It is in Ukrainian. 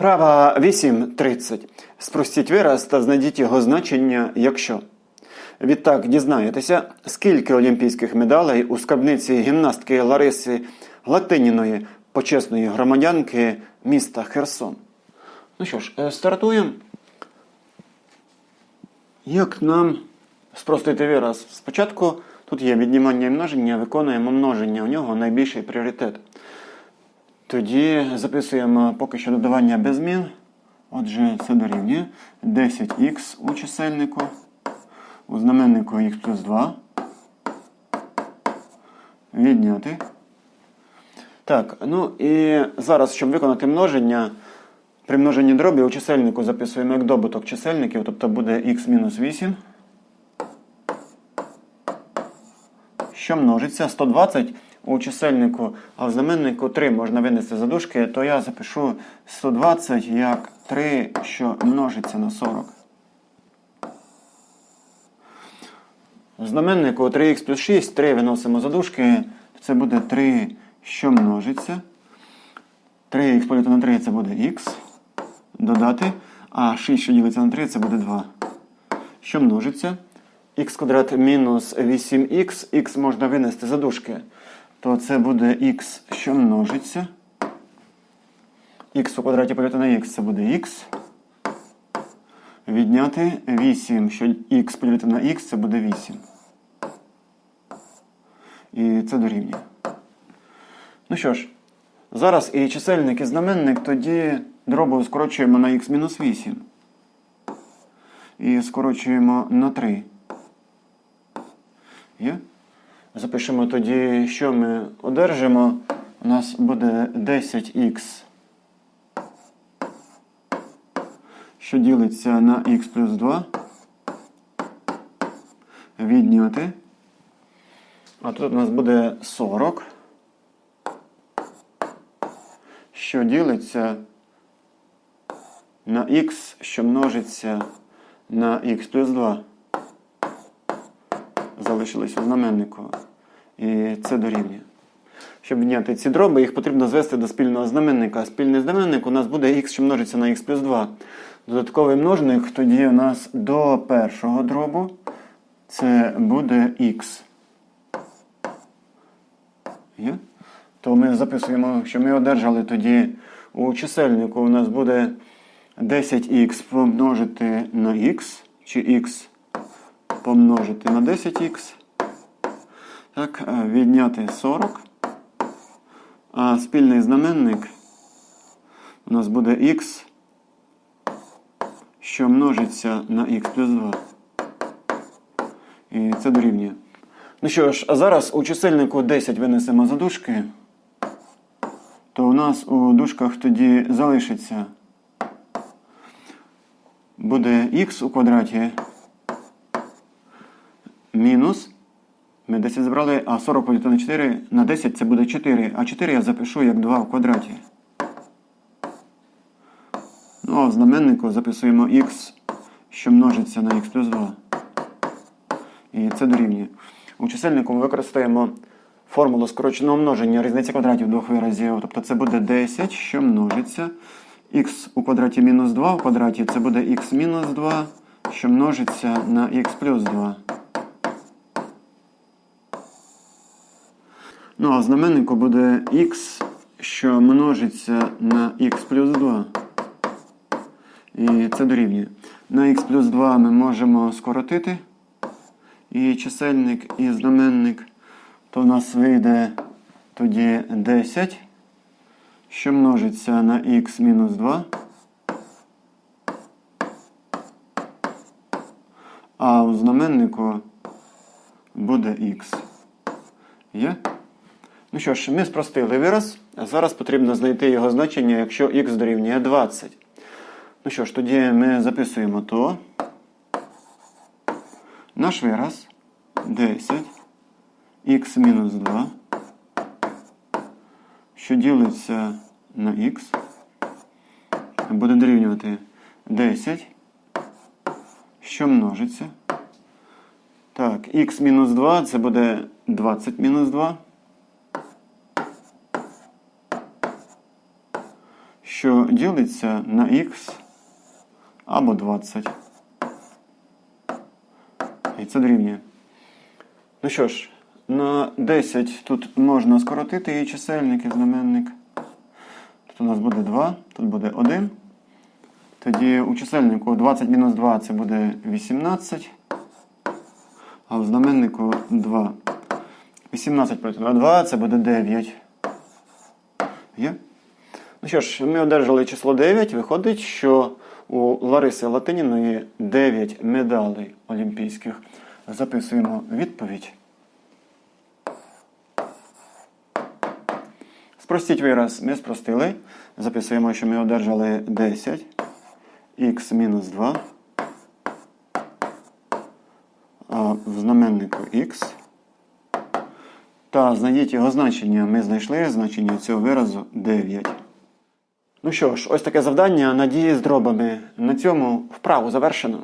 Права 8.30. Спростіть вираз та знайдіть його значення, якщо. Відтак дізнаєтеся, скільки олімпійських медалей у скарбниці гімнастки Лариси Латиніної, почесної громадянки міста Херсон. Ну що ж, е, стартуємо. Як нам спростити вираз? Спочатку тут є віднімання і множення, виконуємо множення. У нього найбільший пріоритет. Тоді записуємо поки що додавання без змін. Отже, це дорівнює 10х у чисельнику. У знаменнику х плюс 2. Відняти. Так, ну і зараз, щоб виконати множення, при множенні дробі у чисельнику записуємо як добуток чисельників, тобто буде х мінус 8. Що множиться 120 у чисельнику, а в знаменнику 3 можна винести за дужки, то я запишу 120 як 3, що множиться на 40. В знаменнику 3х плюс 6, 3 виносимо за дужки, це буде 3, що множиться. 3х поділити на 3 це буде х. Додати. А 6, що ділиться на 3, це буде 2. Що множиться? х квадрат мінус 8х, х можна винести за дужки. То це буде х, що множиться. х у квадраті поділити на х це буде х. Відняти 8, що х поділити на х це буде 8. І це дорівнює. Ну що ж, зараз і чисельник, і знаменник, тоді дробу скорочуємо на х-8. І скорочуємо на 3. Є? Запишемо тоді, що ми одержимо. У нас буде 10х, що ділиться на х плюс 2. Відняти. А тут у нас буде 40, що ділиться на х, що множиться на х плюс 2 залишились у знаменнику. І це дорівнює. Щоб відняти ці дроби, їх потрібно звести до спільного знаменника. Спільний знаменник у нас буде х, що множиться на х плюс 2. Додатковий множник тоді у нас до першого дробу це буде х. То ми записуємо, що ми одержали тоді у чисельнику у нас буде 10х помножити на х, чи х помножити на 10х. Так, е, відняти 40. А спільний знаменник у нас буде х, що множиться на х плюс 2. І це дорівнює. Ну що ж, а зараз у чисельнику 10 винесемо за дужки, то у нас у дужках тоді залишиться буде х у квадраті мінус. Ми 10 забрали, а 40 поділити на 4 на 10 це буде 4. А 4 я запишу як 2 в квадраті. Ну, а в знаменнику записуємо х, що множиться на х плюс 2. І це дорівнює. У чисельнику ми використаємо формулу скороченого множення різниці квадратів двох виразів. Тобто це буде 10, що множиться. х у квадраті мінус 2 в квадраті це буде х мінус 2, що множиться на х плюс 2. В знаменнику буде х, що множиться на х плюс 2. І це дорівнює. На х плюс 2 ми можемо скоротити. І чисельник, і знаменник. То в нас вийде тоді 10, що множиться на х мінус 2. А у знаменнику буде х. Є? Ну що ж, ми спростили вираз. А зараз потрібно знайти його значення, якщо х дорівнює 20. Ну що ж, тоді ми записуємо то. Наш вираз 10 х мінус 2, що ділиться на х, буде дорівнювати 10, що множиться. Так, х мінус 2 це буде 20 мінус 2. Що ділиться на х або 20. І це дорівнює. Ну що ж, на 10 тут можна скоротити її чисельник і знаменник. Тут у нас буде 2, тут буде 1. Тоді у чисельнику 20 мінус 2 це буде 18. А в знаменнику 2. 18 проти 2 це буде 9. Є? Ну що ж, ми одержали число 9. Виходить, що у Лариси Латиніної 9 медалей олімпійських. Записуємо відповідь. Спростіть вираз, ми спростили. Записуємо, що ми одержали 10 х мінус 2. А в знаменнику х. Та знайдіть його значення. Ми знайшли значення цього виразу 9. Ну що ж, ось таке завдання надії з дробами. На цьому вправу завершено.